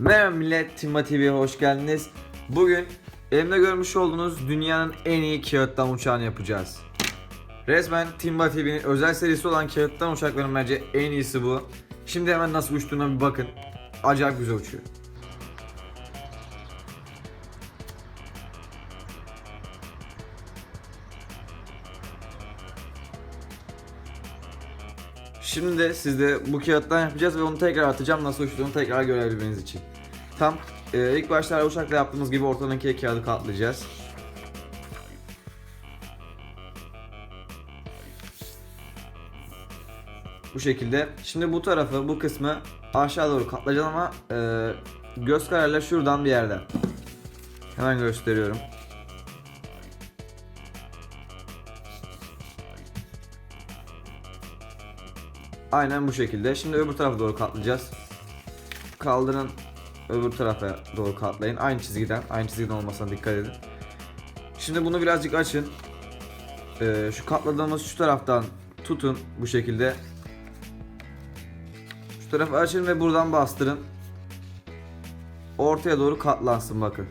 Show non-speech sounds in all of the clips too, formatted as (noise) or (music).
Merhaba millet, Timba TV'ye hoş geldiniz. Bugün elimde görmüş olduğunuz dünyanın en iyi kağıttan uçağını yapacağız. Resmen Timba TV'nin özel serisi olan kağıttan uçakların bence en iyisi bu. Şimdi hemen nasıl uçtuğuna bir bakın. Acayip güzel uçuyor. Şimdi de sizde bu kağıttan yapacağız ve onu tekrar atacağım nasıl uçtuğunu tekrar görebilmeniz için. Tam e, ilk başta uçakla yaptığımız gibi ortadaki kağıdı katlayacağız. Bu şekilde. Şimdi bu tarafı, bu kısmı aşağı doğru katlayacağız ama e, göz kararıyla şuradan bir yerden. Hemen gösteriyorum. Aynen bu şekilde. Şimdi öbür tarafa doğru katlayacağız. Kaldırın öbür tarafa doğru katlayın. Aynı çizgiden. Aynı çizgiden olmasına dikkat edin. Şimdi bunu birazcık açın. Ee, şu katladığımız şu taraftan tutun bu şekilde. Şu tarafı açın ve buradan bastırın. Ortaya doğru katlansın bakın.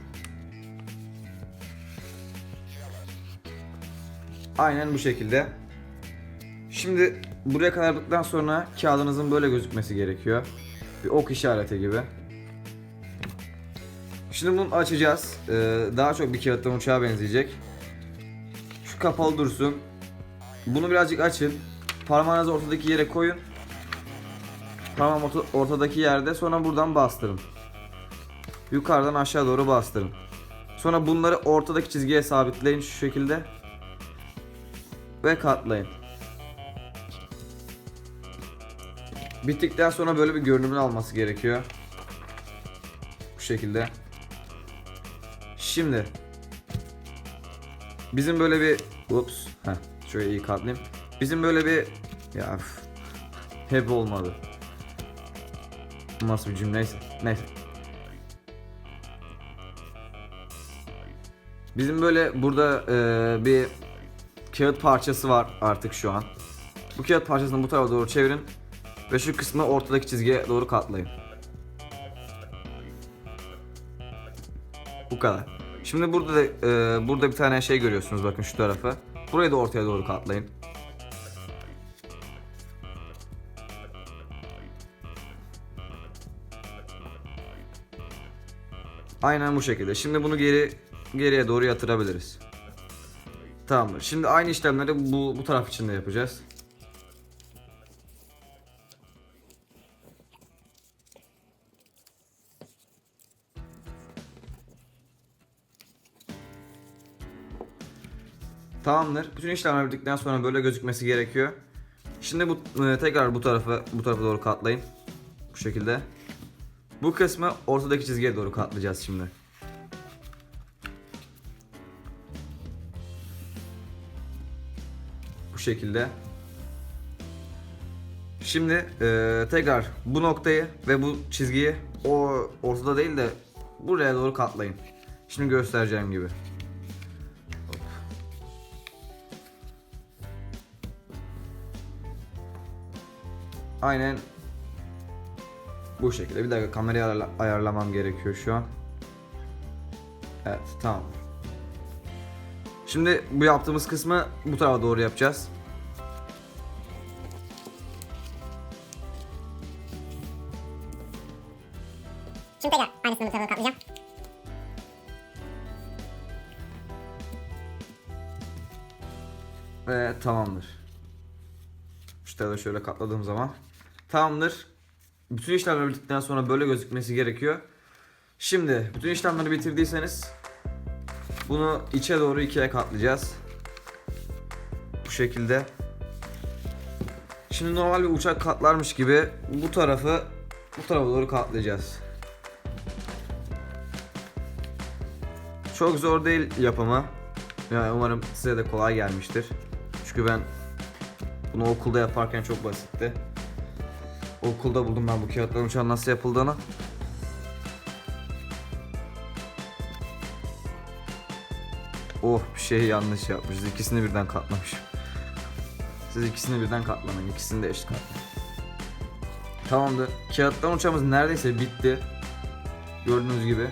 Aynen bu şekilde. Şimdi buraya kadar yaptıktan sonra kağıdınızın böyle gözükmesi gerekiyor. Bir ok işareti gibi. Şimdi bunu açacağız. Ee, daha çok bir kağıttan uçağa benzeyecek. Şu kapalı dursun. Bunu birazcık açın. Parmağınızı ortadaki yere koyun. Parmağım orta- ortadaki yerde sonra buradan bastırın. Yukarıdan aşağı doğru bastırın. Sonra bunları ortadaki çizgiye sabitleyin şu şekilde. Ve katlayın. Bittikten sonra böyle bir görünümünü alması gerekiyor. Bu şekilde. Şimdi bizim böyle bir ups heh, şöyle iyi katlayayım. Bizim böyle bir ya üf, (laughs) hep olmadı. Nasıl bir cümleyse neyse. Bizim böyle burada eee, bir kağıt parçası var artık şu an. Bu kağıt parçasını bu tarafa doğru çevirin ve şu kısmı ortadaki çizgiye doğru katlayın. Bu kadar. Şimdi burada da e, burada bir tane şey görüyorsunuz bakın şu tarafı. Burayı da ortaya doğru katlayın. Aynen bu şekilde. Şimdi bunu geri geriye doğru yatırabiliriz. Tamamdır. Şimdi aynı işlemleri bu bu taraf için de yapacağız. Tamamdır. Bütün işlemler bittikten sonra böyle gözükmesi gerekiyor. Şimdi bu e, tekrar bu tarafa bu tarafa doğru katlayın. Bu şekilde. Bu kısmı ortadaki çizgiye doğru katlayacağız şimdi. Bu şekilde. Şimdi e, tekrar bu noktayı ve bu çizgiyi o ortada değil de buraya doğru katlayın. Şimdi göstereceğim gibi. Aynen bu şekilde. Bir dakika kamerayı ayarla- ayarlamam gerekiyor şu an. Evet tamam. Şimdi bu yaptığımız kısmı bu tarafa doğru yapacağız. Şimdi tekrar aynısını bu tarafa katlayacağım. Ve tamamdır. İşte de şöyle katladığım zaman. Tamamdır. Bütün işlemler bittikten sonra böyle gözükmesi gerekiyor. Şimdi bütün işlemleri bitirdiyseniz bunu içe doğru ikiye katlayacağız. Bu şekilde. Şimdi normal bir uçak katlarmış gibi bu tarafı bu tarafa doğru katlayacağız. Çok zor değil yapımı. Yani umarım size de kolay gelmiştir. Çünkü ben bunu okulda yaparken çok basitti. Okulda buldum ben bu kağıtların uçağın nasıl yapıldığını. Oh bir şey yanlış yapmışız. İkisini birden katlamışım. Siz ikisini birden katlamayın. İkisini de eşit katlayın. Tamamdır. Kağıttan uçağımız neredeyse bitti. Gördüğünüz gibi.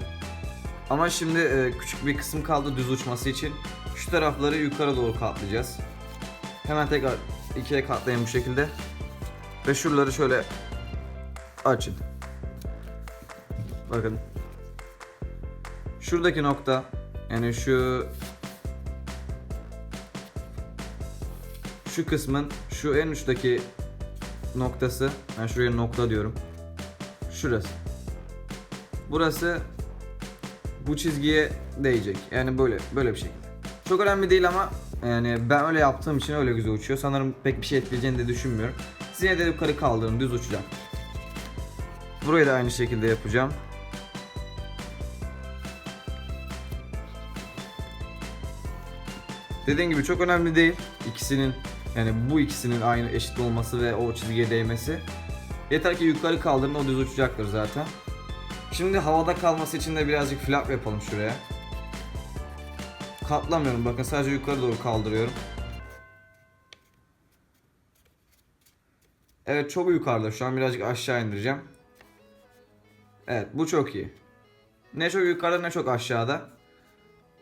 Ama şimdi e, küçük bir kısım kaldı düz uçması için. Şu tarafları yukarı doğru katlayacağız. Hemen tekrar ikiye katlayın bu şekilde. Ve şuraları şöyle açın. Bakın. Şuradaki nokta yani şu şu kısmın şu en uçtaki noktası ben şuraya nokta diyorum. Şurası. Burası bu çizgiye değecek. Yani böyle böyle bir şekilde. Çok önemli değil ama yani ben öyle yaptığım için öyle güzel uçuyor. Sanırım pek bir şey etkileyeceğini de düşünmüyorum. Siz yine de yukarı kaldırın düz uçacak. Burayı da aynı şekilde yapacağım. Dediğim gibi çok önemli değil. İkisinin yani bu ikisinin aynı eşit olması ve o çizgiye değmesi. Yeter ki yukarı kaldırın o düz uçacaktır zaten. Şimdi havada kalması için de birazcık flap yapalım şuraya. Katlamıyorum bakın sadece yukarı doğru kaldırıyorum. Evet çok yukarıda şu an birazcık aşağı indireceğim. Evet bu çok iyi. Ne çok yukarıda ne çok aşağıda.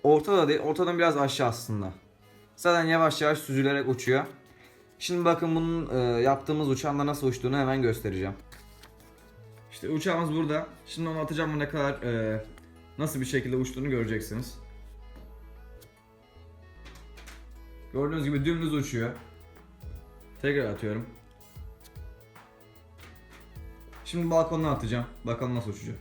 Ortada değil ortadan biraz aşağı aslında. Zaten yavaş yavaş süzülerek uçuyor. Şimdi bakın bunun e, yaptığımız uçağında nasıl uçtuğunu hemen göstereceğim. İşte uçağımız burada. Şimdi onu atacağım ne kadar e, nasıl bir şekilde uçtuğunu göreceksiniz. Gördüğünüz gibi dümdüz uçuyor. Tekrar atıyorum. Şimdi balkondan atacağım. Bakalım nasıl uçacak.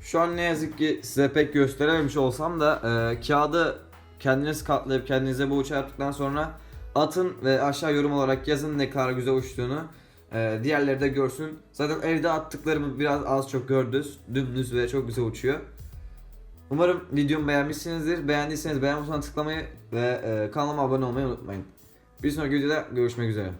Şu an ne yazık ki size pek gösterememiş olsam da e, kağıdı kendiniz katlayıp kendinize bu uçağı yaptıktan sonra atın ve aşağı yorum olarak yazın ne kadar güzel uçtuğunu. E, diğerleri de görsün. Zaten evde attıklarımı biraz az çok gördünüz. Dümdüz ve çok güzel uçuyor. Umarım videomu beğenmişsinizdir. Beğendiyseniz beğen butonuna tıklamayı ve e, kanalıma abone olmayı unutmayın. Bir sonraki videoda görüşmek üzere.